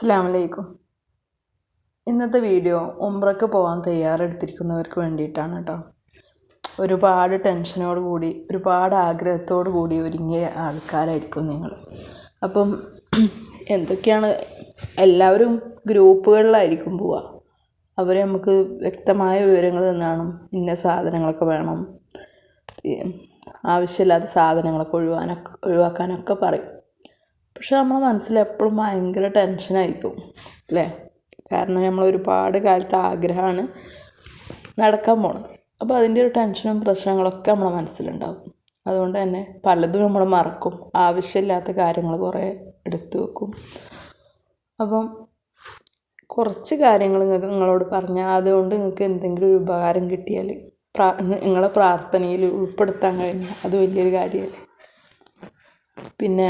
അസ്സാം വലൈക്കും ഇന്നത്തെ വീഡിയോ ഉംറക്ക് പോകാൻ തയ്യാറെടുത്തിരിക്കുന്നവർക്ക് വേണ്ടിയിട്ടാണ് കേട്ടോ ഒരുപാട് ടെൻഷനോട് കൂടി ഒരുപാട് ആഗ്രഹത്തോടു കൂടി ഒരുങ്ങിയ ആൾക്കാരായിരിക്കും നിങ്ങൾ. അപ്പം എന്തൊക്കെയാണ് എല്ലാവരും ഗ്രൂപ്പുകളിലായിരിക്കും പോവുക. അവർ നമുക്ക് വ്യക്തമായ വിവരങ്ങൾ തന്നാണ് ഇന്ന സാധനങ്ങളൊക്കെ വേണം. ആവശ്യമില്ലാത്ത സാധനങ്ങളൊക്കെ ഒഴിവാനൊക്കെ ഒഴിവാക്കാനൊക്കെ പറയും. പക്ഷെ നമ്മളെ മനസ്സിൽ എപ്പോഴും ഭയങ്കര ടെൻഷനായിരിക്കും അല്ലേ? കാരണം നമ്മൾ ഒരുപാട് കാലത്തെ ആഗ്രഹമാണ് നടക്കാൻ പോണത്. അപ്പോൾ അതിന്റെ ഒരു ടെൻഷനും പ്രശ്നങ്ങളൊക്കെ നമ്മളെ മനസ്സിലുണ്ടാവും. അതുകൊണ്ട് തന്നെ പലതും നമ്മൾ മറക്കും. ആവശ്യമില്ലാത്ത കാര്യങ്ങൾ കുറേ എടുത്തു വെക്കും. അപ്പം കുറച്ച് കാര്യങ്ങൾ നിങ്ങൾക്ക് നിങ്ങളോട് പറഞ്ഞാൽ അതുകൊണ്ട് നിങ്ങൾക്ക് എന്തെങ്കിലും ഒരു ഉപകാരം കിട്ടിയാൽ പ്രാ നിങ്ങളെ പ്രാർത്ഥനയിൽ ഉൾപ്പെടുത്താൻ കഴിഞ്ഞാൽ അത് വലിയൊരു കാര്യമല്ലേ? പിന്നെ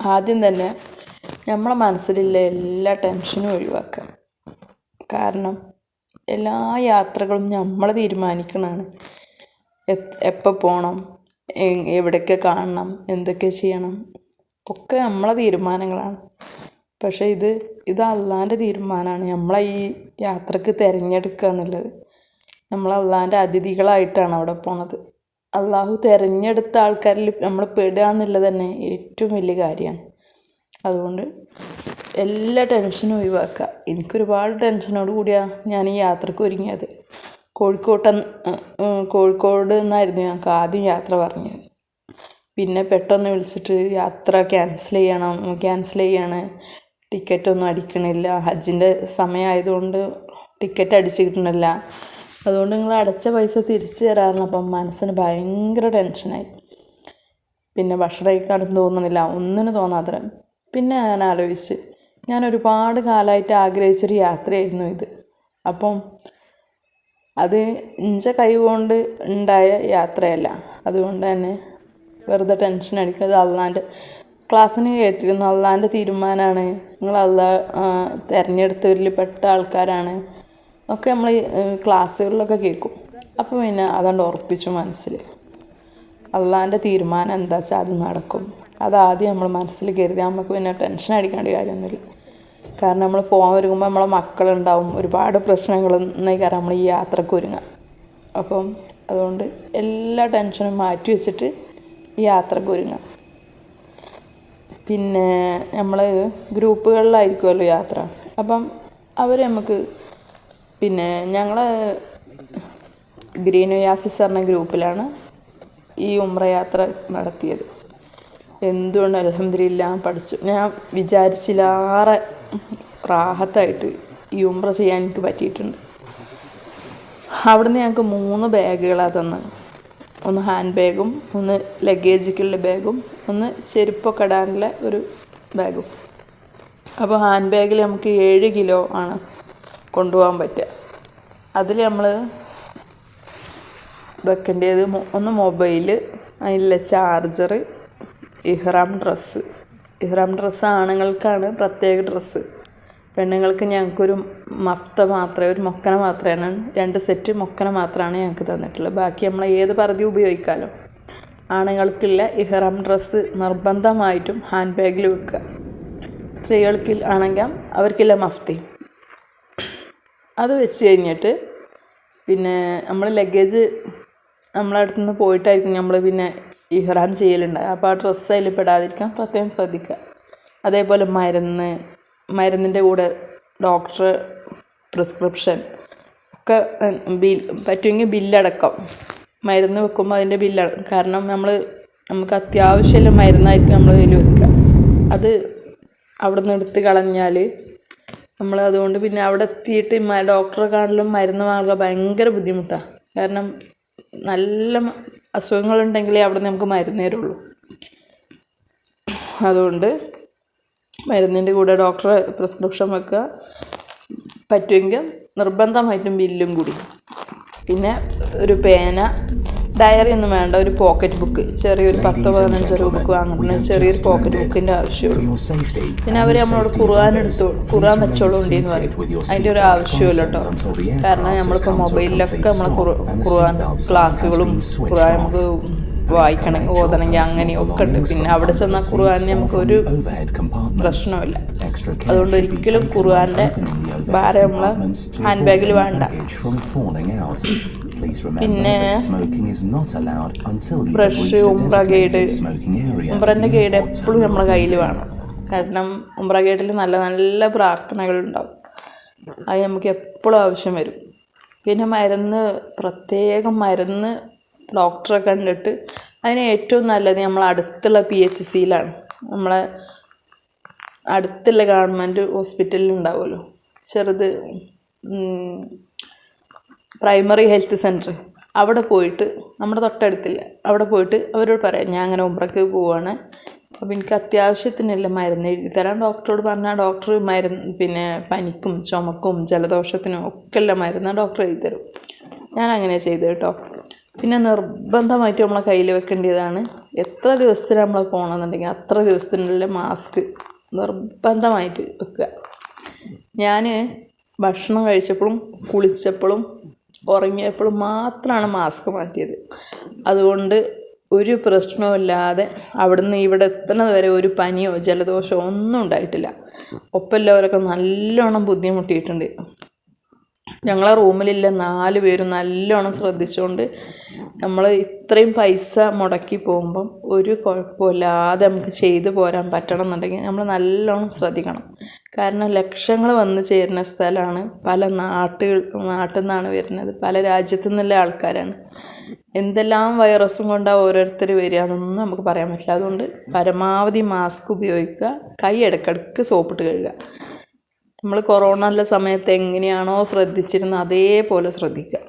ആദ്യം തന്നെ നമ്മളെ മനസ്സിലുള്ള എല്ലാ ടെൻഷനും ഒഴിവാക്കുക. കാരണം എല്ലാ യാത്രകളും നമ്മൾ തീരുമാനിക്കണതാണ് എപ്പോൾ പോകണം എവിടെയൊക്കെ കാണണം എന്തൊക്കെ ചെയ്യണം ഒക്കെ നമ്മളെ തീരുമാനങ്ങളാണ്. പക്ഷേ ഇത് ഇത് അള്ളാന്റെ തീരുമാനമാണ്. നമ്മളെ ഈ യാത്രയ്ക്ക് തിരഞ്ഞെടുക്കുക എന്നുള്ളത്. നമ്മൾ അള്ളാന്റെ അതിഥികളായിട്ടാണ് അവിടെ പോണത്. അള്ളാഹു തിരഞ്ഞെടുത്ത ആൾക്കാരിൽ നമ്മൾ പെടുക എന്നുള്ളത് തന്നെ ഏറ്റവും വലിയ കാര്യമാണ്. അതുകൊണ്ട് എല്ലാ ടെൻഷനും ഒഴിവാക്കുക. എനിക്കൊരുപാട് ടെൻഷനോട് കൂടിയാണ് ഞാൻ ഈ യാത്രയ്ക്ക് ഒരുങ്ങിയത്. കോഴിക്കോട്ട കോഴിക്കോട് നിന്നായിരുന്നു ഞങ്ങൾക്ക് ആദ്യം യാത്ര പറഞ്ഞത്. പിന്നെ പെട്ടെന്ന് വിളിച്ചിട്ട് യാത്ര ക്യാൻസൽ ചെയ്യണം ക്യാൻസൽ ചെയ്യാണ്. ടിക്കറ്റൊന്നും അടിക്കണില്ല. ഹജ്ജിന്റെ സമയമായതുകൊണ്ട് ടിക്കറ്റ് അടിച്ചു കിട്ടണില്ല അതുകൊണ്ട് നിങ്ങൾ അടച്ച പൈസ തിരിച്ചു തരാറുണ്ട്. അപ്പം മനസ്സിന് ഭയങ്കര ടെൻഷനായി. പിന്നെ ഭക്ഷണം കഴിക്കാനും തോന്നുന്നില്ല ഒന്നിനും തോന്നാത്ത പിന്നെ ഞാൻ ആലോചിച്ച്. ഞാൻ ഒരുപാട് കാലമായിട്ട് ആഗ്രഹിച്ചൊരു യാത്രയായിരുന്നു ഇത്. അപ്പം അത് ഇഞ്ച കൈ കൊണ്ട് ഉണ്ടായ യാത്രയല്ല. അതുകൊണ്ട് തന്നെ വെറുതെ ടെൻഷൻ അടിക്കുന്നത് അള്ളാന്റെ ക്ലാസ്സിന് കേട്ടിരുന്നു. അള്ളാന്റെ തീരുമാനമാണ്. നിങ്ങൾ അള്ളാ തിരഞ്ഞെടുത്തവരിൽ പെട്ട ആൾക്കാരാണ്. ഒക്കെ നമ്മൾ ക്ലാസ്സുകളിലൊക്കെ കേൾക്കും. അപ്പോൾ പിന്നെ അതുകൊണ്ട് ഉറപ്പിച്ചു മനസ്സിൽ അള്ളാന്റെ തീരുമാനം എന്താ വെച്ചാൽ അത് നടക്കും. അതാദ്യം നമ്മൾ മനസ്സിൽ കരുതി നമുക്ക് പിന്നെ ടെൻഷൻ അടിക്കേണ്ട കാര്യമൊന്നുമില്ല. കാരണം നമ്മൾ പോകാൻ ഒരുങ്ങുമ്പോൾ നമ്മളെ മക്കളുണ്ടാവും ഒരുപാട് പ്രശ്നങ്ങൾ കാരണം നമ്മൾ ഈ യാത്രയ്ക്ക് ഒരുങ്ങാം. അപ്പം അതുകൊണ്ട് എല്ലാ ടെൻഷനും മാറ്റി വെച്ചിട്ട് ഈ യാത്രയ്ക്ക് ഒരുങ്ങാം. പിന്നെ നമ്മൾ ഗ്രൂപ്പുകളിലായിരിക്കുമല്ലോ യാത്ര. അപ്പം അവർ നമുക്ക് പിന്നെ ഞങ്ങൾ ഗ്രീൻ ഒയാസിസ് പറഞ്ഞ ഗ്രൂപ്പിലാണ് ഈ ഉമ്ര യാത്ര നടത്തിയത്. എന്തുകൊണ്ട് അലഹമില്ല പഠിച്ചു. ഞാൻ വിചാരിച്ചില്ലാറെ റാഹത്തായിട്ട് ഈ ഉമ്ര ചെയ്യാൻ എനിക്ക് പറ്റിയിട്ടുണ്ട്. അവിടുന്ന് ഞങ്ങൾക്ക് മൂന്ന് ബാഗുകളാണ് തന്നത് ഒന്ന് ഹാൻഡ് ബാഗും ഒന്ന് ലഗേജിക്കുള്ള ബാഗും ഒന്ന് ചെരുപ്പൊക്കെ ഇടാനുള്ള ഒരു ബാഗും. അപ്പോൾ ഹാൻഡ് ബാഗിൽ നമുക്ക് ഏഴ് കിലോ ആണ്. കൊണ്ടുപോകാൻ പറ്റുക. അതിൽ നമ്മൾ വെക്കേണ്ടത് ഒന്ന് മൊബൈൽ അതിലുള്ള ചാർജർ ഇഹ്റാം ഡ്രസ്സ്. ഇഹ്റാം ഡ്രസ്സ് ആണുങ്ങൾക്കാണ് പ്രത്യേക ഡ്രസ്സ്. പെണ്ണുങ്ങൾക്ക് ഞങ്ങൾക്കൊരു മഫ്ത മാത്രമേ ഒരു മൊക്കന മാത്രമാണ്. രണ്ട് സെറ്റ് മൊക്കന മാത്രമാണ് ഞങ്ങൾക്ക് തന്നിട്ടുള്ളത്. ബാക്കി നമ്മൾ ഏത് പറുതി ഉപയോഗിക്കാമല്ലോ ആണുങ്ങൾക്കുള്ള ഇഹ്റാം ഡ്രസ്സ് നിർബന്ധമായിട്ടും ഹാൻഡ് ബാഗിൽ വെക്കുക. സ്ത്രീകൾക്ക് ആണെങ്കിൽ അവർക്കില്ല മഫ്തി. അത് വെച്ച് കഴിഞ്ഞിട്ട് പിന്നെ നമ്മൾ ലഗേജ് നമ്മളടുത്തു നിന്ന് പോയിട്ടായിരിക്കും നമ്മൾ പിന്നെ ഇഹ്റാം ചെയ്യലുണ്ട് അപ്പോൾ ആ ഡ്രസ്സ് അതിൽ പെടാതിരിക്കാൻ പ്രത്യേകം ശ്രദ്ധിക്കുക. അതേപോലെ മരുന്ന് മരുന്നിന്റെ കൂടെ ഡോക്ടർ പ്രിസ്ക്രിപ്ഷൻ ഒക്കെ ബിൽ പറ്റുമെങ്കിൽ ബില്ലടക്കം മരുന്ന് വെക്കുമ്പോൾ അതിന്റെ ബില്ലടക്കം കാരണം നമ്മൾ നമുക്ക് അത്യാവശ്യമുള്ള മരുന്നായിരിക്കും നമ്മൾ കയ്യിൽ വെക്കുക. അത് അവിടെ നിന്ന് എടുത്ത് കളഞ്ഞാൽ നമ്മൾ അതുകൊണ്ട് പിന്നെ അവിടെ എത്തിയിട്ട് ഡോക്ടറെ കാണലും മരുന്ന് വാങ്ങുക ഭയങ്കര ബുദ്ധിമുട്ടാണ് കാരണം നല്ല അസുഖങ്ങളുണ്ടെങ്കിലേ അവിടെ നമുക്ക് മരുന്ന് തരുള്ളൂ. അതുകൊണ്ട് മരുന്നിന്റെ കൂടെ ഡോക്ടറെ പ്രിസ്ക്രിപ്ഷൻ വെക്കുക. പറ്റുമെങ്കിൽ നിർബന്ധമായിട്ടും ബില്ലും കൂടി. പിന്നെ ഒരു പേന ഡയറി ഒന്നും വേണ്ട ഒരു പോക്കറ്റ് ബുക്ക് ചെറിയൊരു പത്തോ പതിനഞ്ചോ രൂപക്ക് വാങ്ങുന്ന ചെറിയൊരു പോക്കറ്റ് ബുക്കിന്റെ ആവശ്യമുള്ളൂ. പിന്നെ അവർ നമ്മളോട് ഖുർആൻ എടുത്തു ഖുർആൻ വെച്ചോളൂ ഉണ്ടെന്ന് പറയും. അതിന്റെ ഒരു ആവശ്യമില്ല കേട്ടോ. കാരണം നമ്മളിപ്പോൾ മൊബൈലിലൊക്കെ നമ്മൾ ഖുർആൻ ക്ലാസ്സുകളും ഖുർആൻ നമുക്ക് വായിക്കണം ഓതണമെങ്കിൽ അങ്ങനെയൊക്കെ ഉണ്ട്. പിന്നെ അവിടെ ചെന്നാൽ ഖുർആാനെ നമുക്ക് ഒരു overhead compartment. പ്രശ്നമില്ല അതുകൊണ്ട് ഒരിക്കലും the ഭാരം നമ്മളെ ഹാൻഡ് ബാഗിൽ വേണ്ട. പിന്നെ ബ്രഷ് ഉംബ്ര ഗൈഡ് in ഗൈഡ് എപ്പോഴും നമ്മുടെ കയ്യിൽ വേണം. കാരണം ഉംബ്ര ഗൈഡിൽ നല്ല നല്ല പ്രാർത്ഥനകളുണ്ടാവും. അത് നമുക്ക് എപ്പോഴും ആവശ്യം വരും. പിന്നെ മരുന്ന് പ്രത്യേകം മരുന്ന് ഡോക്ടറെ കണ്ടിട്ട് അതിന് ഏറ്റവും നല്ലത് നമ്മൾ അടുത്തുള്ള പി എച്ച് സിയിലാണ് നമ്മളെ അടുത്തുള്ള ഗവൺമെന്റ് ഹോസ്പിറ്റലിൽ ഉണ്ടാവുമല്ലോ. ചെറുത് പ്രൈമറി ഹെൽത്ത് സെന്റർ. അവിടെ പോയിട്ട് നമ്മുടെ തൊട്ടടുത്തില്ല അവിടെ പോയിട്ട് അവരോട് പറയാം ഞാൻ അങ്ങനെ ഉമ്പ്രക്ക് പോവാണ്. അപ്പോൾ എനിക്ക് അത്യാവശ്യത്തിനല്ല മരുന്ന് എഴുതി തരാൻ ഡോക്ടറോട് പറഞ്ഞാൽ ഡോക്ടർ മരുന്ന് പിന്നെ പനിക്കും ചുമക്കും ജലദോഷത്തിനും ഒക്കെ ഉള്ള മരുന്ന് ഡോക്ടർ എഴുതി തരും. ഞാൻ അങ്ങനെ ചെയ്തു കേട്ടോ. പിന്നെ നിർബന്ധമായിട്ട് നമ്മളെ കയ്യിൽ വെക്കേണ്ടതാണ്. എത്ര ദിവസത്തിന് നമ്മൾ പോകണമെന്നുണ്ടെങ്കിൽ അത്ര ദിവസത്തിനുള്ള മാസ്ക് നിർബന്ധമായിട്ട് വെക്കുക. ഞാൻ ഭക്ഷണം കഴിച്ചപ്പോഴും കുളിച്ചപ്പോഴും ഉറങ്ങിയപ്പോഴും മാത്രമാണ് മാസ്ക് മാറ്റിയത്. അതുകൊണ്ട് ഒരു പ്രശ്നവുമില്ലാതെ അവിടുന്ന് ഇവിടെ എത്തുന്നത് വരെ ഒരു പനിയോ ജലദോഷമോ ഒന്നും ഉണ്ടായിട്ടില്ല. ഒപ്പമുള്ളവരൊക്കെ നല്ലോണം ബുദ്ധിമുട്ടിയിട്ടുണ്ട്. ഞങ്ങളെ റൂമിലില്ല. നാല് പേരും നല്ലോണം ശ്രദ്ധിച്ചുകൊണ്ട് നമ്മൾ ഇത്രയും പൈസ മുടക്കി പോകുമ്പം ഒരു കുഴപ്പമില്ലാതെ നമുക്ക് ചെയ്തു പോരാൻ പറ്റണം എന്നുണ്ടെങ്കിൽ നമ്മൾ നല്ലോണം ശ്രദ്ധിക്കണം. കാരണം ലക്ഷങ്ങൾ വന്ന് ചേരുന്ന സ്ഥലമാണ് പല നാട്ടുകൾ നാട്ടിൽ നിന്നാണ് വരുന്നത്. പല രാജ്യത്തു നിന്നുള്ള ആൾക്കാരാണ്. എന്തെല്ലാം വൈറസും കൊണ്ടാണ് ഓരോരുത്തർ വരിക എന്നൊന്നും നമുക്ക് പറയാൻ പറ്റില്ല. അതുകൊണ്ട് പരമാവധി മാസ്ക് ഉപയോഗിക്കുക. കൈ ഇടയ്ക്കിടയ്ക്ക് സോപ്പിട്ട് കഴുകുക. നമ്മൾ കൊറോണ ഉള്ള സമയത്ത് എങ്ങനെയാണോ ശ്രദ്ധിച്ചിരുന്നത് അതേപോലെ ശ്രദ്ധിക്കുക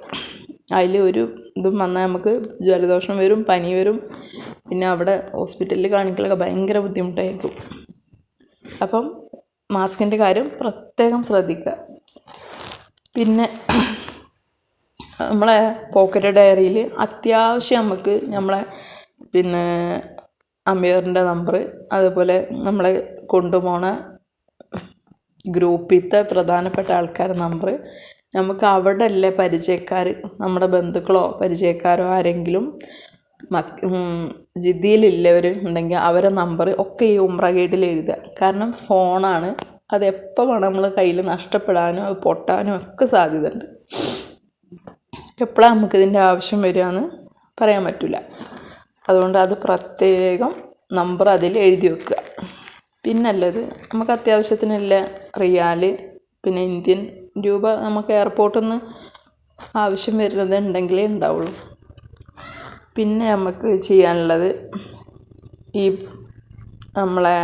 അതിൽ ഒരു ഇതും വന്നാൽ നമുക്ക് ജലദോഷം വരും പനി വരും. പിന്നെ അവിടെ ഹോസ്പിറ്റലിൽ കാണിക്കലൊക്കെ ഭയങ്കര ബുദ്ധിമുട്ടായിരിക്കും. അപ്പം മാസ്കിന്റെ കാര്യം പ്രത്യേകം ശ്രദ്ധിക്കുക പിന്നെ നമ്മളെ പോക്കറ്റ് ഡയറിയിൽ അത്യാവശ്യം നമുക്ക് നമ്മളെ പിന്നെ അമ്പയറിന്റെ നമ്പർ അതുപോലെ നമ്മളെ കൊണ്ടുപോണ ഗ്രൂപ്പിലത്തെ പ്രധാനപ്പെട്ട ആൾക്കാരെ നമ്പർ നമുക്ക് അവിടെ അല്ലേ പരിചയക്കാർ നമ്മുടെ ബന്ധുക്കളോ പരിചയക്കാരോ ആരെങ്കിലും മക് ജിദ്ദിയിലുള്ളവർ ഉണ്ടെങ്കിൽ അവരെ നമ്പർ ഒക്കെ ഈ ഉമ്ര ഗൈഡിൽ എഴുതുക. കാരണം ഫോണാണ് അതെപ്പോൾ വേണം നമ്മൾ കയ്യിൽ നഷ്ടപ്പെടാനോ പൊട്ടാനോ ഒക്കെ ഒക്കെ സാധ്യതയുണ്ട് എപ്പോഴാണ് നമുക്കിതിന്റെ ആവശ്യം വരികയെന്ന് പറയാൻ പറ്റില്ല. അതുകൊണ്ട് അത് പ്രത്യേകം നമ്പർ അതിൽ എഴുതി വെക്കുക. പിന്നല്ലത് നമുക്ക് അത്യാവശ്യത്തിനുള്ള റിയാൽ പിന്നെ ഇന്ത്യൻ രൂപ നമുക്ക് എയർപോർട്ടിൽ നിന്ന് ആവശ്യം വരുന്നത് ഉണ്ടെങ്കിലേ ഉണ്ടാവുള്ളൂ. പിന്നെ നമുക്ക് ചെയ്യാനുള്ളത് ഈ നമ്മളെ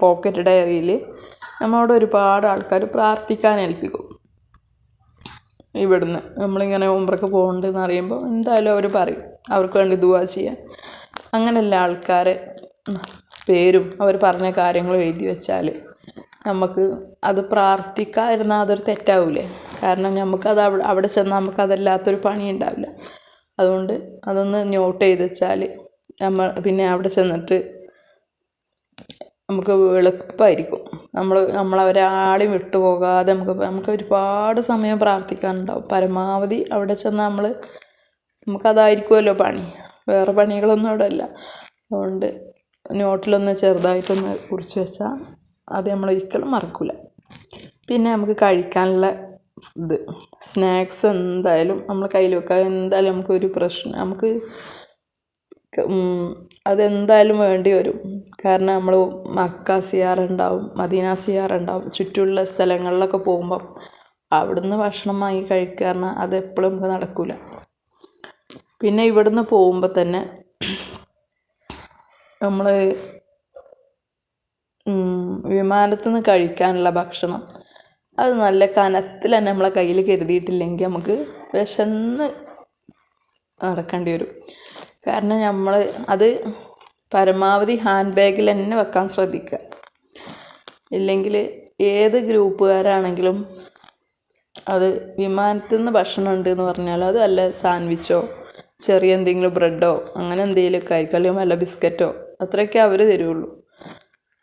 പോക്കറ്റ് ഡയറിയിൽ നമ്മളോട് ഒരുപാട് ആൾക്കാർ പ്രാർത്ഥിക്കാൻ ഏൽപ്പിക്കും. ഇവിടുന്ന് നമ്മളിങ്ങനെ ഉമ്പ്രക്ക് പോകുന്നുണ്ടെന്ന് അറിയുമ്പോൾ എന്തായാലും അവർ പറയും. അവർക്ക് വേണ്ടി ദുവാ ചെയ്യാൻ. അങ്ങനെയുള്ള ആൾക്കാരെ പേരും അവർ പറഞ്ഞ കാര്യങ്ങളും എഴുതി വെച്ചാൽ നമുക്ക് അത് പ്രാർത്ഥിക്കാതിരുന്നാൽ അതൊരു തെറ്റാവൂലേ? കാരണം നമുക്കത് അവിടെ അവിടെ ചെന്നാൽ നമുക്കതല്ലാത്തൊരു പണി ഉണ്ടാവില്ല. അതുകൊണ്ട് അതൊന്ന് നോട്ട് ചെയ്ത് വെച്ചാൽ നമ്മൾ പിന്നെ അവിടെ ചെന്നിട്ട് നമുക്ക് എളുപ്പമായിരിക്കും നമ്മൾ നമ്മളൊരാളെയും വിട്ടുപോകാതെ നമുക്ക് നമുക്ക് ഒരുപാട് സമയം പ്രാർത്ഥിക്കാനുണ്ടാവും. പരമാവധി അവിടെ ചെന്ന് നമ്മൾ നമുക്കതായിരിക്കുമല്ലോ പണി. വേറെ പണികളൊന്നും അവിടെ ഇല്ല അതുകൊണ്ട് നോട്ടിലൊന്ന് ചെറുതായിട്ടൊന്ന് കുറിച്ച് വെച്ചാൽ അത് നമ്മൾ ഒരിക്കലും മറക്കില്ല പിന്നെ നമുക്ക് കഴിക്കാനുള്ള ഇത് സ്നാക്സ് എന്തായാലും നമ്മൾ കയ്യിൽ വെക്കുക എന്തായാലും നമുക്കൊരു പ്രശ്നം നമുക്ക് അതെന്തായാലും വേണ്ടി വരും. കാരണം നമ്മൾ മക്ക സിയാറുണ്ടാവും മദീന സിയാറുണ്ടാവും ചുറ്റുമുള്ള സ്ഥലങ്ങളിലൊക്കെ പോകുമ്പം അവിടുന്ന് ഭക്ഷണം വാങ്ങി കഴിക്കുക പറഞ്ഞാൽ അതെപ്പോഴും നമുക്ക് നടക്കില്ല പിന്നെ ഇവിടുന്ന് പോകുമ്പോൾ തന്നെ നമ്മൾ വിമാനത്തിൽ നിന്ന് കഴിക്കാനുള്ള ഭക്ഷണം. അത് നല്ല കനത്തിൽ തന്നെ നമ്മളെ കയ്യിൽ കരുതിയിട്ടില്ലെങ്കിൽ നമുക്ക് വിശന്ന് നടക്കേണ്ടി വരും. കാരണം നമ്മൾ അത് പരമാവധി ഹാൻഡ് ബാഗിൽ തന്നെ വെക്കാൻ ശ്രദ്ധിക്കുക. ഇല്ലെങ്കിൽ ഏത് ഗ്രൂപ്പുകാരാണെങ്കിലും അത് വിമാനത്തിൽ നിന്ന് ഭക്ഷണം ഉണ്ട് എന്ന് പറഞ്ഞാൽ അത് വല്ല സാൻഡ്വിച്ചോ ചെറിയ എന്തെങ്കിലും ബ്രെഡോ അങ്ങനെ എന്തെങ്കിലുമൊക്കെ ആയിരിക്കും. അല്ലെങ്കിൽ വല്ല ബിസ്ക്കറ്റോ അത്രയൊക്കെ അവർ തരുള്ളൂ.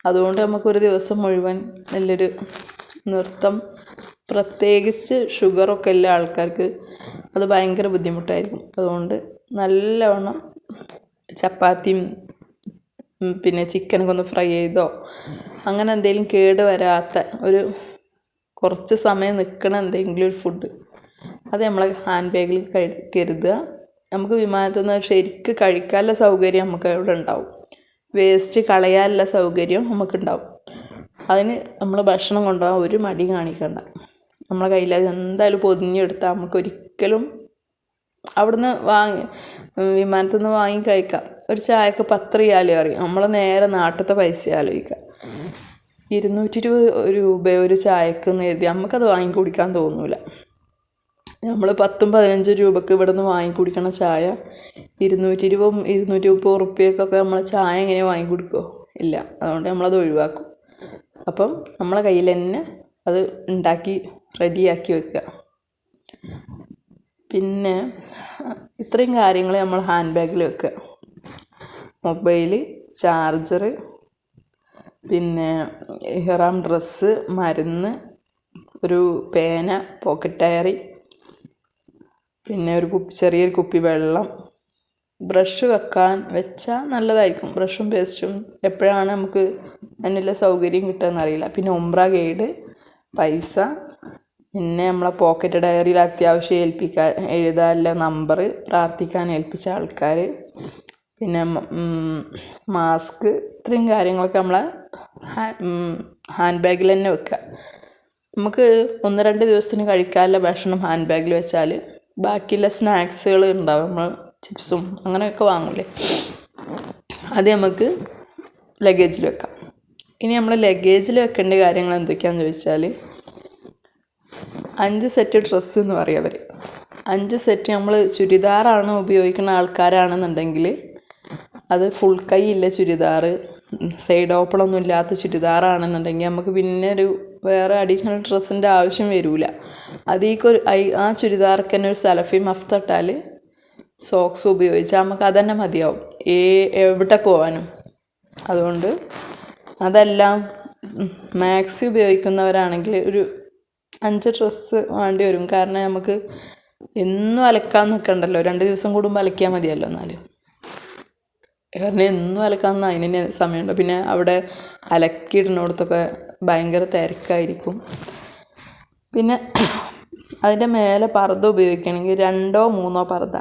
അതുകൊണ്ട് നമുക്കൊരു ദിവസം മുഴുവൻ നല്ലൊരു നൃത്തം പ്രത്യേകിച്ച് ഷുഗറൊക്കെ ഉള്ള ആൾക്കാർക്ക് അത് ഭയങ്കര ബുദ്ധിമുട്ടായിരിക്കും. അതുകൊണ്ട് നല്ലവണ്ണം ചപ്പാത്തിയും പിന്നെ ചിക്കനൊക്കെ ഒന്ന് ഫ്രൈ ചെയ്തോ അങ്ങനെ എന്തെങ്കിലും കേട് വരാത്ത ഒരു കുറച്ച് സമയം നിൽക്കണ എന്തെങ്കിലും ഒരു ഫുഡ് അത് നമ്മളെ ഹാൻഡ് ബാഗിൽ കരുതുക നമുക്ക് വിമാനത്തിൽ നിന്ന് ശരിക്ക് കഴിക്കാനുള്ള സൗകര്യം നമുക്ക് അവിടെ ഉണ്ടാവും. വേസ്റ്റ് കളയാനുള്ള സൗകര്യം നമുക്കുണ്ടാവും. അതിന് നമ്മൾ ഭക്ഷണം കൊണ്ടുപോകാൻ ഒരു മടി കാണിക്കണ്ട. നമ്മളെ കയ്യിൽ അത് എന്തായാലും പൊതിഞ്ഞെടുത്താൽ നമുക്ക് ഒരിക്കലും അവിടുന്ന് വാങ്ങി വിമാനത്തിൽ നിന്ന് വാങ്ങി കഴിക്കാം. ഒരു ചായക്ക് പത്ത് റിയാലി അറിയും നമ്മൾ നേരെ നാട്ടത്തെ പൈസ ആലോചിക്കാം ഇരുന്നൂറ്റി ഇരുപത് രൂപ ഒരു ചായക്ക് എന്ന് എഴുതി നമുക്കത് വാങ്ങി കുടിക്കാൻ തോന്നൂല. നമ്മൾ പത്തും പതിനഞ്ചും രൂപയ്ക്ക് ഇവിടെ നിന്ന് വാങ്ങി ചായ. ഇരുന്നൂറ്റി ഇരുപത് ഇരുന്നൂറ്റി മുപ്പത് ഉറുപ്പ്യക്കൊക്കെ നമ്മൾ ചായ എങ്ങനെ വാങ്ങി കുടിക്കുമോ ഇല്ല അതുകൊണ്ട് നമ്മളത് ഒഴിവാക്കും. അപ്പം നമ്മളെ കയ്യിൽ തന്നെ അത് ഉണ്ടാക്കി റെഡിയാക്കി വെക്കുക. പിന്നെ ഇത്രയും കാര്യങ്ങൾ നമ്മൾ ഹാൻഡ് ബാഗിൽ വെക്കുക. മൊബൈൽ ചാർജർ പിന്നെ ഇഹ്റാം ഡ്രസ്സ് മരുന്ന് ഒരു പേന പോക്കറ്റ് ഡയറി പിന്നെ ഒരു കുപ്പി ചെറിയൊരു കുപ്പി വെള്ളം. ബ്രഷ് വെക്കാൻ വെച്ചാൽ നല്ലതായിരിക്കും. ബ്രഷും പേസ്റ്റും എപ്പോഴാണ് നമുക്ക് അതിനുള്ള സൗകര്യം കിട്ടുകയെന്നറിയില്ല പിന്നെ ഒമ്പ്ര ഗൈഡ് പൈസ. പിന്നെ നമ്മളെ പോക്കറ്റ് ഡയറിയിൽ അത്യാവശ്യം ഏൽപ്പിക്കാൻ എഴുതാനുള്ള നമ്പർ പ്രാർത്ഥിക്കാൻ ഏൽപ്പിച്ച ആൾക്കാർ പിന്നെ മാസ്ക് ഇത്രയും കാര്യങ്ങളൊക്കെ നമ്മളെ ഹാൻഡ് ബാഗിൽ തന്നെ വെക്കുക. നമുക്ക് ഒന്ന് രണ്ട് ദിവസത്തിന് കഴിക്കാനുള്ള ഭക്ഷണം ഹാൻഡ് ബാഗിൽ വെച്ചാൽ ബാക്കിയുള്ള സ്നാക്സുകൾ ഉണ്ടാവും നമ്മൾ ചിപ്സും അങ്ങനെയൊക്കെ വാങ്ങൂലേ. അത് നമുക്ക് ലഗേജിൽ വെക്കാം. ഇനി നമ്മൾ ലഗേജിൽ വെക്കേണ്ട കാര്യങ്ങൾ എന്തൊക്കെയാണെന്ന് ചോദിച്ചാൽ അഞ്ച് സെറ്റ് ഡ്രസ്സ് എന്ന് പറയും അവർ അഞ്ച് സെറ്റ് നമ്മൾ ചുരിദാറാണ് ഉപയോഗിക്കുന്ന ആൾക്കാരാണെന്നുണ്ടെങ്കിൽ അത് ഫുൾ കൈ ഇല്ല ചുരിദാറ് സൈഡ് ഓപ്പണൊന്നും ഇല്ലാത്ത ചുരിദാറാണെന്നുണ്ടെങ്കിൽ നമുക്ക് പിന്നെ ഒരു വേറെ അഡീഷണൽ ഡ്രസ്സിന്റെ ആവശ്യം വരില്ല ഐ- ആ ചുരിദാർക്ക് തന്നെ ഒരു സലഫി മഫ്ത ഇട്ടാൽ സോക്സ് ഉപയോഗിച്ചാൽ നമുക്ക് അതന്നെ മതിയാവും. ഏ എവിടെ പോകാനും അതുകൊണ്ട് അതെല്ലാം മാക്സി ഉപയോഗിക്കുന്നവരാണെങ്കിൽ ഒരു അഞ്ച് ഡ്രസ്സ് വേണ്ടി വരും. കാരണം നമുക്ക് എന്നും അലക്കാൻ നിൽക്കണ്ടല്ലോ. രണ്ട് ദിവസം കൂടുമ്പോൾ അലക്കിയാൽ മതിയല്ലോ എന്നാലും. കാരണം എന്നും അലക്കാൻ അതിന് തന്നെ സമയമുണ്ട്. പിന്നെ അവിടെ അലക്കിയിടുന്നിടത്തൊക്കെ ഭയങ്കര തിരക്കായിരിക്കും. പിന്നെ അതിന്റെ മേലെ പർദ്ദ ഉപയോഗിക്കണമെങ്കിൽ രണ്ടോ മൂന്നോ പർദ്ദ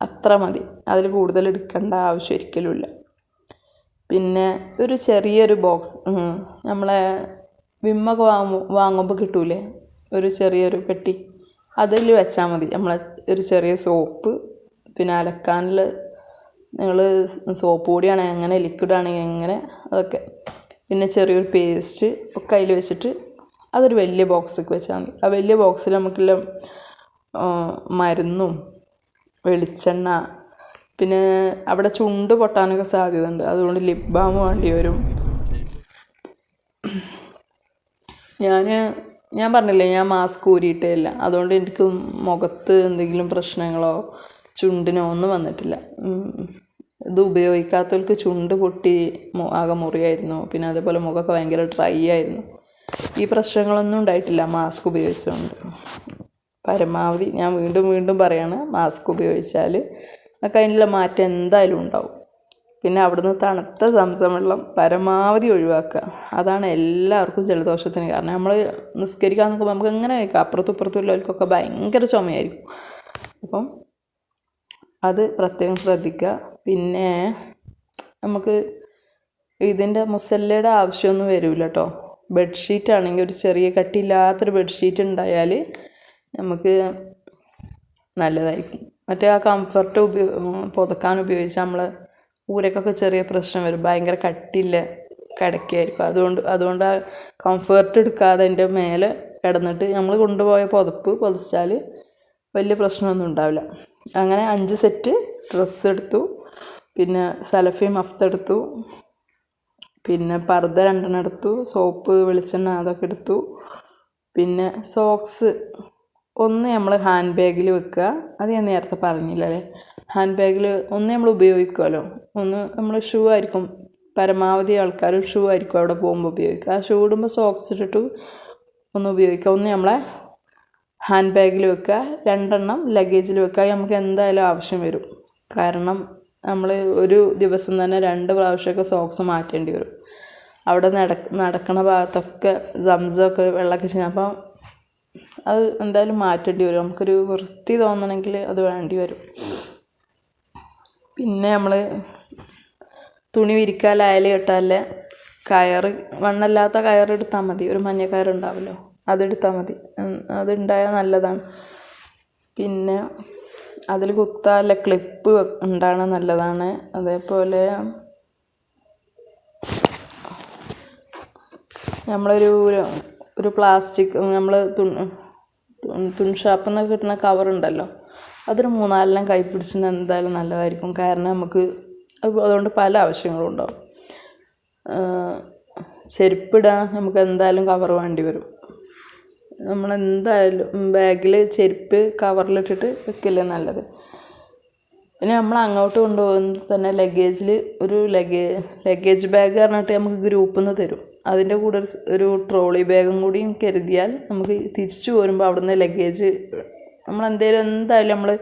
അത്ര മതി. അതിൽ കൂടുതൽ എടുക്കേണ്ട ആവശ്യം ഒരിക്കലുമില്ല. പിന്നെ ഒരു ചെറിയൊരു ബോക്സ് നമ്മളെ വിമ്മൊക്കെ വാങ്ങു വാങ്ങുമ്പോൾ കിട്ടൂലേ? ഒരു ചെറിയൊരു പെട്ടി. അതിൽ വെച്ചാൽ മതി. നമ്മളെ ഒരു ചെറിയ സോപ്പ് പിന്നെ അലക്കാനുള്ള നിങ്ങൾ സോപ്പ് പൊടിയാണ് എങ്ങനെ ലിക്വിഡാണ് എങ്ങനെ അതൊക്കെ. പിന്നെ ചെറിയൊരു പേസ്റ്റ് ഒക്കെ അതിൽ വെച്ചിട്ട് അതൊരു വലിയ ബോക്സൊക്കെ വെച്ചാൽ മതി. ആ വലിയ ബോക്സിൽ നമുക്കുള്ള മരുന്നും വെളിച്ചെണ്ണ പിന്നെ അവിടെ ചുണ്ട് പൊട്ടാനൊക്കെ സാധ്യത ഉണ്ട് അതുകൊണ്ട് ലിപ് ബാം വേണ്ടി വരും. ഞാൻ ഞാൻ പറഞ്ഞില്ലേ ഞാൻ മാസ്ക് ഊരിയിട്ടേ ഇല്ല. അതുകൊണ്ട് എനിക്ക് മുഖത്ത് എന്തെങ്കിലും പ്രശ്നങ്ങളോ ചുണ്ടിനോ ഒന്നും വന്നിട്ടില്ല. ഇത് ഉപയോഗിക്കാത്തവർക്ക് ചുണ്ട് പൊട്ടി ആകെ മുറിയായിരുന്നു. പിന്നെ അതേപോലെ മുഖമൊക്കെ ഭയങ്കര ഡ്രൈ ആയിരുന്നു. ഈ പ്രശ്നങ്ങളൊന്നും ഉണ്ടായിട്ടില്ല. മാസ്ക് ഉപയോഗിച്ചുകൊണ്ട് പരമാവധി ഞാൻ വീണ്ടും വീണ്ടും പറയാണ് മാസ്ക് ഉപയോഗിച്ചാൽ നമുക്ക് അതിനുള്ള മാറ്റം എന്തായാലും ഉണ്ടാവും. പിന്നെ അവിടുന്ന് തണുത്ത സംസം വെള്ളം പരമാവധി ഒഴിവാക്കുക. അതാണ് എല്ലാവർക്കും ജലദോഷത്തിന് കാരണം. നമ്മൾ നിസ്കരിക്കാൻ നോക്കുമ്പോൾ നമുക്ക് എങ്ങനെ കഴിക്കാം? അപ്പുറത്തും ഇപ്പുറത്തും ഉള്ളവർക്കൊക്കെ ഭയങ്കര ചുമയായിരിക്കും. അപ്പം അത് പ്രത്യേകം ശ്രദ്ധിക്കുക. പിന്നെ നമുക്ക് ഇതിന്റെ മുസല്ലയുടെ ആവശ്യമൊന്നും വരില്ല കേട്ടോ ബെഡ്ഷീറ്റ് ആണെങ്കിൽ ഒരു ചെറിയ കട്ടിയില്ലാത്തൊരു ബെഡ്ഷീറ്റ് ഉണ്ടായാൽ നമുക്ക് നല്ലതായിരിക്കും. മറ്റേ ആ കംഫർട്ട് ഉപയോ പുതക്കാൻ ഉപയോഗിച്ച് നമ്മൾ ഊരക്കൊക്കെ ചെറിയ പ്രശ്നം വരും. ഭയങ്കര കട്ടിയില്ല കിടക്കായിരിക്കും അതുകൊണ്ട് അതുകൊണ്ട് ആ കംഫർട്ട് എടുക്കാതെ അതിന്റെ മേലെ കിടന്നിട്ട് നമ്മൾ കൊണ്ടുപോയ പുതപ്പ് പൊതിച്ചാൽ വലിയ പ്രശ്നമൊന്നും ഉണ്ടാവില്ല. അങ്ങനെ അഞ്ച് സെറ്റ് ഡ്രസ്സ് എടുത്തു. പിന്നെ സലഫി മഫ്ത എടുത്തു. പിന്നെ പർദ്ദ രണ്ടെണ്ണം എടുത്തു. സോപ്പ് വെളിച്ചെണ്ണ അതൊക്കെ എടുത്തു. പിന്നെ സോക്സ് ഒന്ന് നമ്മൾ ഹാൻഡ് ബാഗിൽ വെക്കുക. അത് ഞാൻ നേരത്തെ പറഞ്ഞില്ലല്ലേ ഹാൻഡ് ബാഗിൽ ഒന്ന് നമ്മൾ ഉപയോഗിക്കുമല്ലോ ഒന്ന് നമ്മൾ ഷൂ ആയിരിക്കും. പരമാവധി ആൾക്കാർ ഷൂ ആയിരിക്കും അവിടെ പോകുമ്പോൾ ഉപയോഗിക്കുക. ആ ഷൂ ഇടുമ്പോൾ സോക്സ് ഇട്ടിട്ട് ഒന്ന് ഉപയോഗിക്കുക. ഒന്ന് നമ്മളെ ഹാൻഡ് ബാഗിൽ വെക്കുക. രണ്ടെണ്ണം ലഗേജിൽ വെക്കുക. നമുക്ക് എന്തായാലും ആവശ്യം വരും. കാരണം നമ്മൾ ഒരു ദിവസം തന്നെ രണ്ട് പ്രാവശ്യമൊക്കെ സോക്സ് മാറ്റേണ്ടി വരും. അവിടെ നട നടക്കണ ഭാഗത്തൊക്കെ സംസമൊക്കെ വെള്ളമൊക്കെ ചെയ്യുക അപ്പം അത് എന്തായാലും മാറ്റേണ്ടി വരും. നമുക്കൊരു വൃത്തി തോന്നണമെങ്കിൽ അത് വേണ്ടി വരും. പിന്നെ നമ്മൾ തുണി വിരിക്കാൻ അയൽ കെട്ടാല്ലേ കയറ് വണ്ണല്ലാത്ത കയറെടുത്താൽ മതി. ഒരു മഞ്ഞ കയറുണ്ടാവല്ലോ അതെടുത്താൽ മതി. അതുണ്ടായാൽ നല്ലതാണ്. പിന്നെ അതിൽ കുത്താല്ല ക്ലിപ്പ് ഉണ്ടാകണ നല്ലതാണ്. അതേപോലെ നമ്മളൊരു ഒരു പ്ലാസ്റ്റിക് നമ്മൾ തുണി ഷാപ്പിൽ നിന്ന് കിട്ടുന്ന കവറുണ്ടല്ലോ അതൊരു മൂന്നാലെണ്ണം കൈ എന്തായാലും നല്ലതായിരിക്കും. കാരണം നമുക്ക് അത് അതുകൊണ്ട് പല ആവശ്യങ്ങളും ഉണ്ടാവും. ചെരുപ്പിടാൻ നമുക്ക് എന്തായാലും കവർ വേണ്ടി വരും. നമ്മളെന്തായാലും ബാഗിൽ ചെരുപ്പ് കവറിലിട്ടിട്ട് വെക്കല്ലേ നല്ലത്. പിന്നെ നമ്മൾ അങ്ങോട്ട് കൊണ്ടുപോകുന്ന തന്നെ ലഗേജിൽ ഒരു ലഗേ ലഗേജ് ബാഗ് പറഞ്ഞിട്ട് നമുക്ക് ഗ്രൂപ്പിൽ നിന്ന് തരും. അതിന്റെ കൂടെ ഒരു ട്രോളി ബാഗും കൂടിയും കരുതിയാൽ നമുക്ക് തിരിച്ചു പോരുമ്പോൾ അവിടുന്ന് ലഗേജ് നമ്മൾ എന്തായാലും എന്തായാലും നമ്മൾ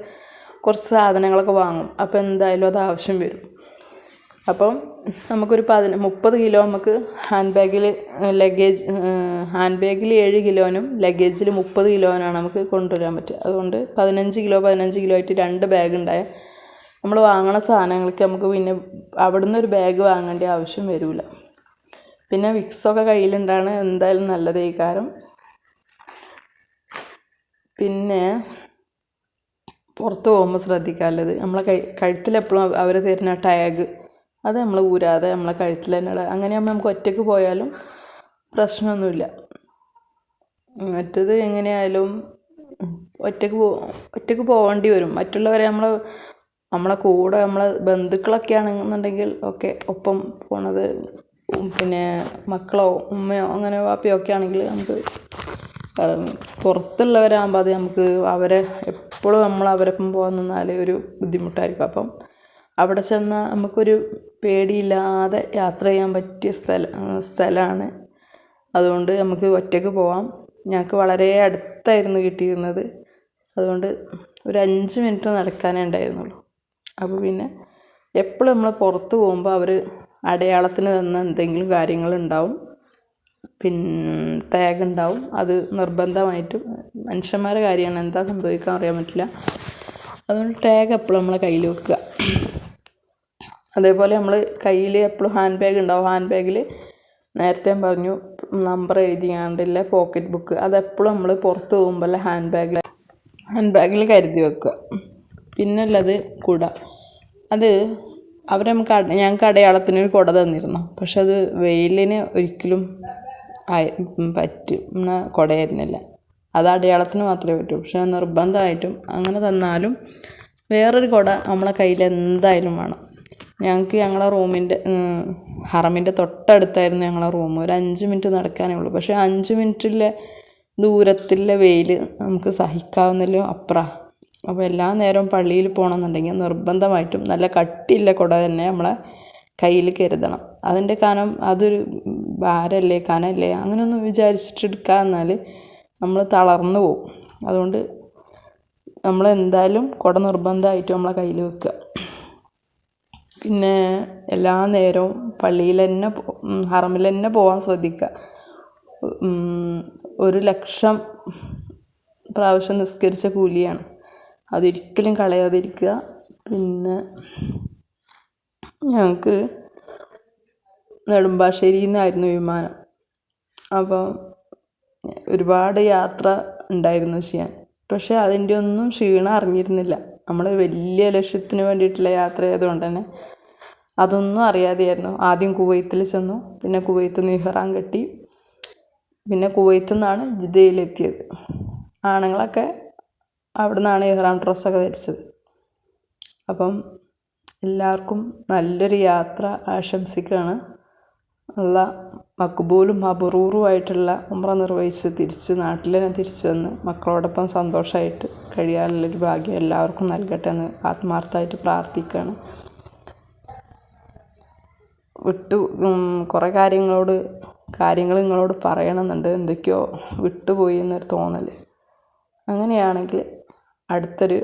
കുറച്ച് സാധനങ്ങളൊക്കെ വാങ്ങും. അപ്പോൾ എന്തായാലും അത് ആവശ്യം വരും. അപ്പം നമുക്കൊരു പതിന മുപ്പത് കിലോ നമുക്ക് ഹാൻഡ് ബാഗിൽ ലഗേജ് ഹാൻഡ് ബാഗിൽ ഏഴ് കിലോനും ലഗേജിൽ മുപ്പത് കിലോനാണ് നമുക്ക് കൊണ്ടുവരാൻ പറ്റുക. അതുകൊണ്ട് പതിനഞ്ച് കിലോ പതിനഞ്ച് കിലോ ആയിട്ട് രണ്ട് ബാഗ് ഉണ്ടായാൽ നമ്മൾ വാങ്ങണ സാധനങ്ങൾക്ക് നമുക്ക് പിന്നെ അവിടെ ഒരു ബാഗ് വാങ്ങേണ്ട ആവശ്യം വരില്ല പിന്നെ വിക്സൊക്കെ കയ്യിലുണ്ടാണ് എന്തായാലും നല്ലത് ഈ കാരം. പിന്നെ പുറത്ത് പോകുമ്പോൾ ശ്രദ്ധിക്കാനുള്ളത് നമ്മളെ കൈ കഴുത്തിലെപ്പോഴും അവർ തരുന്ന ടാഗ് അത് നമ്മൾ ഊരാതെ നമ്മളെ കഴുത്തിൽ തന്നെ ഇടുക അങ്ങനെയാകുമ്പോൾ നമുക്ക് ഒറ്റയ്ക്ക് പോയാലും പ്രശ്നമൊന്നുമില്ല. മറ്റത് എങ്ങനെയായാലും ഒറ്റയ്ക്ക് പോ ഒറ്റയ്ക്ക് പോകേണ്ടി വരും. മറ്റുള്ളവരെ നമ്മൾ നമ്മളെ കൂടെ നമ്മളെ ബന്ധുക്കളൊക്കെ ആണെന്നുണ്ടെങ്കിൽ ഒക്കെ ഒപ്പം പോണത് പിന്നെ മക്കളോ ഉമ്മയോ അങ്ങനെ വാപ്പയോ ഒക്കെ ആണെങ്കിൽ നമുക്ക് പുറത്തുള്ളവരാകുമ്പോൾ അത് നമുക്ക് അവരെ എപ്പോഴും നമ്മൾ അവരൊപ്പം പോകാൻ നിന്നാൽ ഒരു ബുദ്ധിമുട്ടായിരിക്കും. അപ്പം അവിടെ ചെന്നാൽ നമുക്കൊരു പേടിയില്ലാതെ യാത്ര ചെയ്യാൻ പറ്റിയ സ്ഥലം സ്ഥലമാണ് അതുകൊണ്ട് നമുക്ക് ഒറ്റയ്ക്ക് പോവാം. ഞങ്ങൾക്ക് വളരെ അടുത്തായിരുന്നു കിട്ടിയിരുന്നത്. അതുകൊണ്ട് ഒരു അഞ്ച് മിനിറ്റ് നടക്കാനേ ഉണ്ടായിരുന്നുള്ളൂ. അപ്പോൾ പിന്നെ എപ്പോഴും നമ്മൾ പുറത്ത് പോകുമ്പോൾ അവർ അടയാളത്തിന് തന്ന എന്തെങ്കിലും കാര്യങ്ങളുണ്ടാവും. പിന്നെ ടാഗ് ഉണ്ടാവും അത് നിർബന്ധമായിട്ടും മനുഷ്യന്മാരുടെ കാര്യമാണ്. എന്താ സംഭവിക്കാൻ അറിയാൻ പറ്റില്ല. അതുകൊണ്ട് ടാഗ് എപ്പോഴും നമ്മളെ കയ്യിൽ വെക്കുക. അതേപോലെ നമ്മൾ കയ്യിൽ എപ്പോഴും ഹാൻഡ് ബാഗ് ഉണ്ടാവും. ഹാൻഡ് ബാഗിൽ നേരത്തെ പറഞ്ഞു നമ്പർ എഴുതിയാണ്ടില്ല പോക്കറ്റ് ബുക്ക് അതെപ്പോഴും നമ്മൾ പുറത്ത് പോകുമ്പോൾ ഹാൻഡ് ബാഗിൽ ഹാൻഡ് ബാഗിൽ കരുതി വെക്കുക പിന്നെ ഉള്ളത് കുട. അത് അവർ നമുക്ക് ഞങ്ങൾക്ക് അടയാളത്തിന് ഒരു കുട തന്നിരുന്നു. പക്ഷെ അത് വെയിലിന് ഒരിക്കലും പറ്റുന്ന കുടയായിരുന്നില്ല. അത് അടയാളത്തിന് മാത്രമേ പറ്റൂ. പക്ഷെ നിർബന്ധമായിട്ടും അങ്ങനെ തന്നാലും വേറൊരു കുട നമ്മളെ കയ്യിൽ എന്തായാലും വേണം. ഞങ്ങൾക്ക് ഞങ്ങളെ റൂമിന്റെ ഹറമിന്റെ തൊട്ടടുത്തായിരുന്നു ഞങ്ങളെ റൂം. ഒരു അഞ്ച് മിനിറ്റ് നടക്കാനേ ഉള്ളൂ. പക്ഷേ അഞ്ച് മിനിറ്റിലെ ദൂരത്തിലെ വെയിൽ നമുക്ക് സഹിക്കാവുന്നതിലും അപ്ര. അപ്പോൾ എല്ലാ നേരവും പള്ളിയിൽ പോകണമെന്നുണ്ടെങ്കിൽ നിർബന്ധമായിട്ടും നല്ല കട്ടിയുള്ള കുട തന്നെ നമ്മളെ കയ്യിൽ കരുതണം. അതിന്റെ കനം അതൊരു ഭാരമല്ലേ കനല്ലേ അങ്ങനെയൊന്നും വിചാരിച്ചിട്ടെടുക്കുക എന്നാൽ നമ്മൾ തളർന്നു പോകും അതുകൊണ്ട് നമ്മൾ എന്തായാലും കുട നിർബന്ധമായിട്ടും നമ്മളെ കയ്യിൽ വെക്കുക. പിന്നെ എല്ലാ നേരവും പള്ളിയിൽ തന്നെ ഹറമിൽ തന്നെ പോകാൻ ശ്രദ്ധിക്കുക ഒരു ലക്ഷം പ്രാവശ്യം നിസ്കരിച്ച കൂലിയാണ്. അതൊരിക്കലും കളയാതിരിക്കുക പിന്നെ ഞങ്ങൾക്ക് നെടുമ്പാശ്ശേരിയിൽ നിന്നായിരുന്നു വിമാനം. അപ്പോൾ ഒരുപാട് യാത്ര ഉണ്ടായിരുന്നു ചെയ്യാൻ. പക്ഷേ അതിന്റെ ഒന്നും ക്ഷീണം അറിഞ്ഞിരുന്നില്ല. നമ്മൾ വലിയ ലക്ഷ്യത്തിന് വേണ്ടിയിട്ടുള്ള യാത്ര ആയതുകൊണ്ട് തന്നെ അതൊന്നും അറിയാതെയായിരുന്നു. ആദ്യം കുവൈത്തിൽ ചെന്നു പിന്നെ കുവൈത്ത് നിഹ്റാൻ കെട്ടി പിന്നെ കുവൈത്തിൽ നിന്നാണ് ജിദ്ദയിലെത്തിയത്. ആണുങ്ങളൊക്കെ അവിടെ നിന്നാണ് ഇഹ്റാം ഡ്രസ്സൊക്കെ ധരിച്ചത്. അപ്പം എല്ലാവർക്കും നല്ലൊരു യാത്ര ആശംസിക്കുകയാണ്. നല്ല മക്ബൂലും മബറൂറുമായിട്ടുള്ള ഉമ്ര നിർവഹിച്ച് തിരിച്ച് നാട്ടിൽ തന്നെ തിരിച്ചു വന്ന് മക്കളോടൊപ്പം സന്തോഷമായിട്ട് കഴിയാനുള്ളൊരു ഭാഗ്യം എല്ലാവർക്കും നൽകട്ടെ എന്ന് ആത്മാർത്ഥമായിട്ട് പ്രാർത്ഥിക്കുകയാണ്. വിട്ടു കുറേ കാര്യങ്ങളോട് കാര്യങ്ങൾ നിങ്ങളോട് പറയണമെന്നുണ്ട്. എന്തൊക്കെയോ വിട്ടുപോയി എന്നൊരു തോന്നൽ. അങ്ങനെയാണെങ്കിൽ അടുത്തൊരു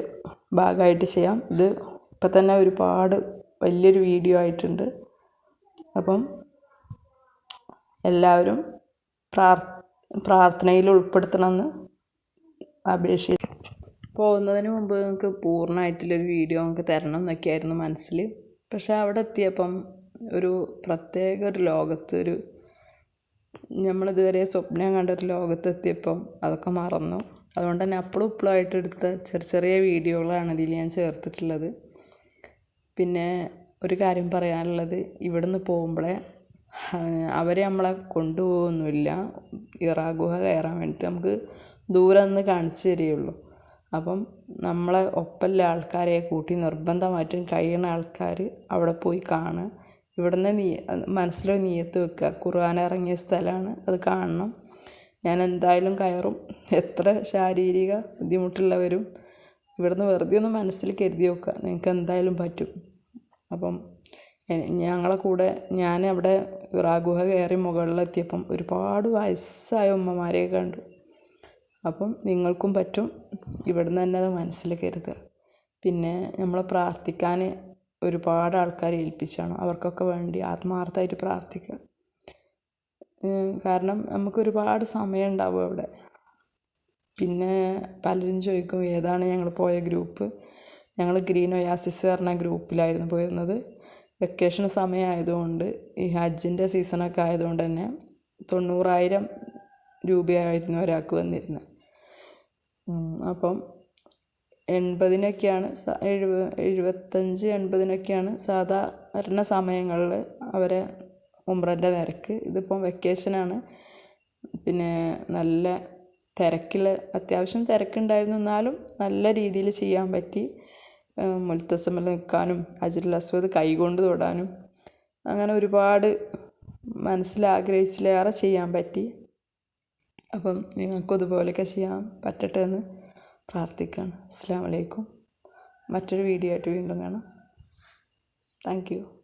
ഭാഗമായിട്ട് ചെയ്യാം. ഇത് ഇപ്പം തന്നെ ഒരുപാട് വലിയൊരു വീഡിയോ ആയിട്ടുണ്ട്. അപ്പം എല്ലാവരും പ്രാർ പ്രാർത്ഥനയിൽ ഉൾപ്പെടുത്തണമെന്ന് അപേക്ഷിച്ചു പോകുന്നതിന് മുമ്പ് നിങ്ങൾക്ക് പൂർണമായിട്ടുള്ളൊരു വീഡിയോ നമുക്ക് തരണം എന്നൊക്കെയായിരുന്നു മനസ്സിൽ. പക്ഷെ അവിടെ എത്തിയപ്പം ഒരു പ്രത്യേക ഒരു ലോകത്ത് ഒരു നമ്മളിതുവരെ സ്വപ്നം കണ്ടൊരു ലോകത്തെത്തിയപ്പം അതൊക്കെ മറന്നു. അതുകൊണ്ട് തന്നെ അപ്പോഴും ഇപ്പോഴായിട്ട് എടുത്ത ചെറിയ ചെറിയ വീഡിയോകളാണ് ഇതിൽ ഞാൻ ചേർത്തിട്ടുള്ളത്. പിന്നെ ഒരു കാര്യം പറയാനുള്ളത് ഇവിടുന്ന് പോകുമ്പോഴേ അവർ നമ്മളെ കൊണ്ടുപോകുന്നില്ല ഇറാഗുഹ കയറാൻ വേണ്ടിയിട്ട് നമുക്ക് ദൂരെ നിന്ന് കാണിച്ചു തരികയുള്ളൂ. അപ്പം നമ്മളെ ഒപ്പമുള്ള ആൾക്കാരെ കൂട്ടി നിർബന്ധമായിട്ടും കഴിയുന്ന ആൾക്കാർ അവിടെ പോയി കാണുക. ഇവിടുന്ന് നീ മനസ്സിലൊരു നീയത്ത് വെക്കുക. ഖുർആൻ ഇറങ്ങിയ സ്ഥലമാണ്. അത് കാണണം. ഞാൻ എന്തായാലും കയറും. എത്ര ശാരീരിക ബുദ്ധിമുട്ടുള്ളവരും ഇവിടുന്ന് വെറുതെ ഒന്ന് മനസ്സിൽ കരുതി വെക്കുക. നിങ്ങൾക്ക് എന്തായാലും പറ്റും. അപ്പം ഞങ്ങളെ കൂടെ ഞാൻ അവിടെ ഗുഹ കയറി മുകളിലെത്തിയപ്പം ഒരുപാട് വയസ്സായ ഉമ്മമാരെ കണ്ടു. അപ്പം നിങ്ങൾക്കും പറ്റും. ഇവിടുന്ന് തന്നെ അത് മനസ്സിൽ കരുതുക. പിന്നെ നമ്മൾ പ്രാർത്ഥിക്കാൻ ഒരുപാട് ആൾക്കാരെ ഏൽപ്പിച്ചാണ്. അവർക്കൊക്കെ വേണ്ടി ആത്മാർത്ഥമായിട്ട് പ്രാർത്ഥിക്കുക. കാരണം നമുക്ക് ഒരുപാട് സമയം ഉണ്ടാവും അവിടെ. പിന്നെ പലരും ചോദിക്കും ഏതാണ് ഞങ്ങൾ പോയ ഗ്രൂപ്പ്? ഞങ്ങൾ ഗ്രീൻ ഒയാസിസ് പറഞ്ഞ ഗ്രൂപ്പിലായിരുന്നു പോയിരുന്നത്. വെക്കേഷൻ സമയമായതുകൊണ്ട് ഈ ഹജ്ജിന്റെ സീസണൊക്കെ ആയതുകൊണ്ട് തന്നെ തൊണ്ണൂറായിരം രൂപയായിരുന്നു ഒരാൾക്ക് വന്നിരുന്നത്. അപ്പം എൺപതിനൊക്കെയാണ് എഴുപ എഴുപത്തഞ്ച് എൺപതിനൊക്കെയാണ് സാധാരണ സമയങ്ങളിൽ അവരെ ഉംറന്റെ നിരക്ക് ഇതിപ്പം വെക്കേഷനാണ്. പിന്നെ നല്ല തിരക്കിൽ അത്യാവശ്യം തിരക്കുണ്ടായിരുന്നു. എന്നാലും നല്ല രീതിയിൽ ചെയ്യാൻ പറ്റി. മുൽത്തസമിൽ നിൽക്കാനും അജുൽ അസ്വദ് കൈകൊണ്ട് തൊടാനും അങ്ങനെ ഒരുപാട് മനസ്സിലാഗ്രഹിച്ചിലേറെ ചെയ്യാൻ പറ്റി. അപ്പം നിങ്ങൾക്കും ഇതുപോലെയൊക്കെ ചെയ്യാൻ പറ്റട്ടെ എന്ന് പ്രാർത്ഥിക്കുകയാണ്. അസ്സാം വലൈക്കും മറ്റൊരു വീഡിയോ ആയിട്ട് വീണ്ടും കാണാം. Thank you.